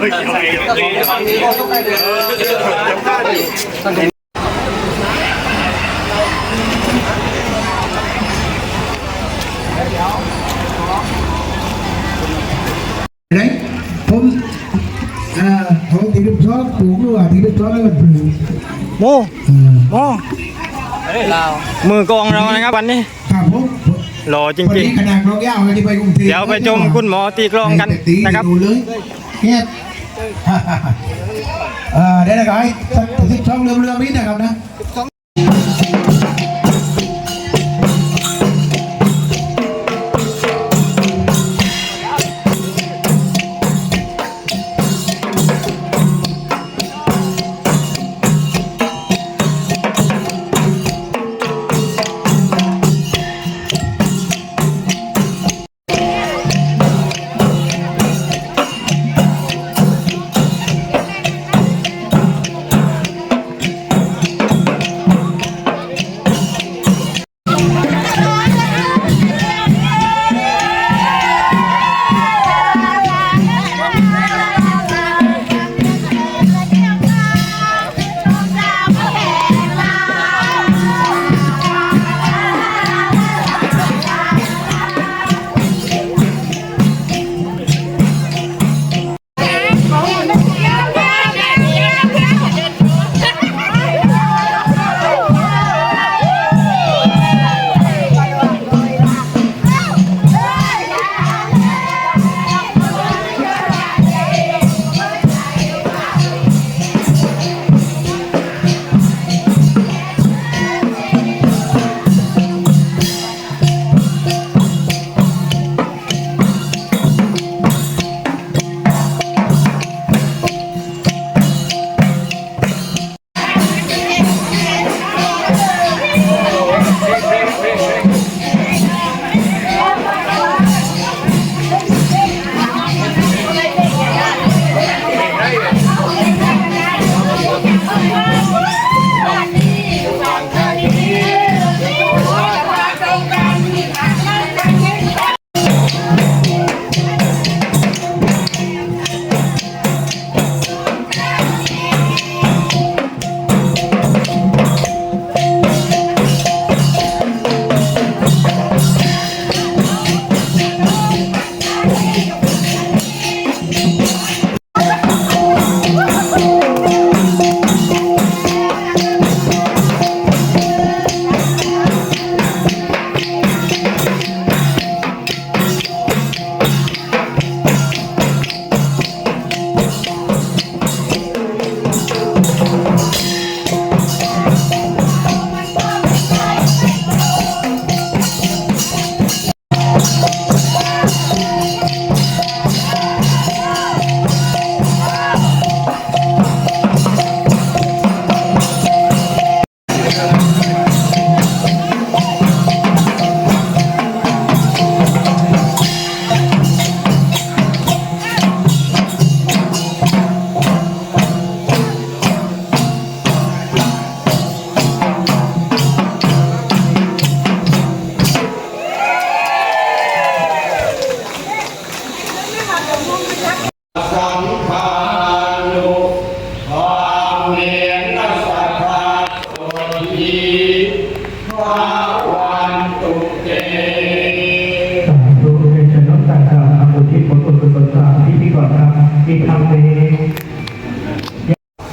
ไม่เกี่ยวไม่เกี่ยวไม่เกี่ยวไหนผมอ่าของตีลูกช้อนปลูกหรือว่าตีลูกช้อนแล้วก็ปลูกโมอ่าโมมือกองเรานะครับวันนี้ครับผมหล่อจวันริงนี้ขนาดกลองยาวเลยที่ไปกรุงเทพๆเดี๋ยวไปชมคุณหมอตีกลองกันตีนะครับดูเลย เดี๋ยวนะครับให้สักสิบสองเรือเรืองนี้นะครับนะ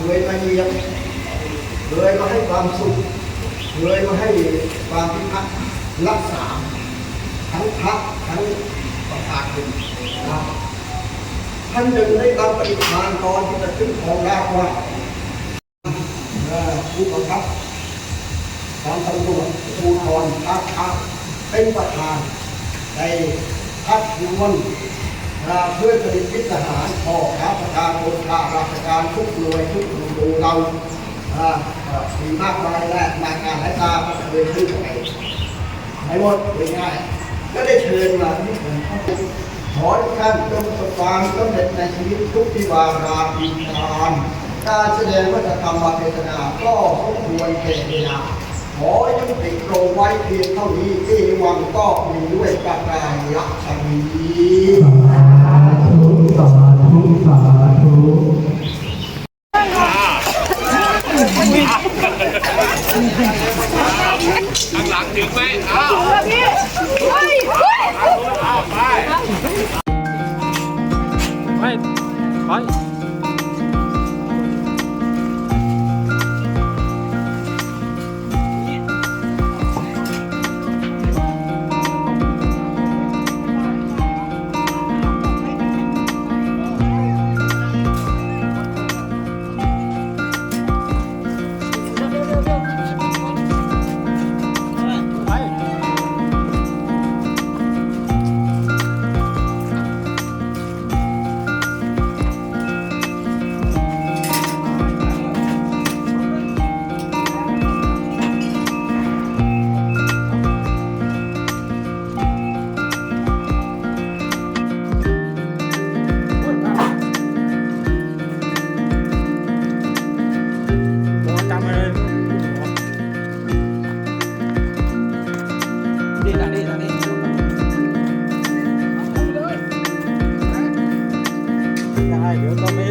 เลยมาเยี่ยมเลยมาให้ความสุขเลยมาให้ความพิทักษ์รักษา ทั้งพระทั้งประชาชนนะครับ ท่านหนึ่งได้รับปฏิทานตอนที่จะขึ้นของราชว่าผู้บังคับการตำรวจภูธรภาคภาคเป็นประธานในพักยวนนะเพื่อผลิตวิทหารพ่อข้าประชาชนข้าราชการทุกหน่วยทุกหน่วยเรามีมากมายและราการหลายตาก็เคยขึ้นไปให้หมดง่ายก็ได้เชิญมาที่ผมเข้าไป ขอท่านจงประสบความสำเร็จในชีวิตทุกที่วาราปีนามการแสดงวัฒนธรรมเทศนาก็สมควรแก่เวลาขอยุติโรงไว้เพียงเท่านี้เอวังก็มีด้วยประการยักษ์ชนีสาธุสาธุสาธุ ปางนี้ทางนี้ได้เดี๋ยวก็ไม่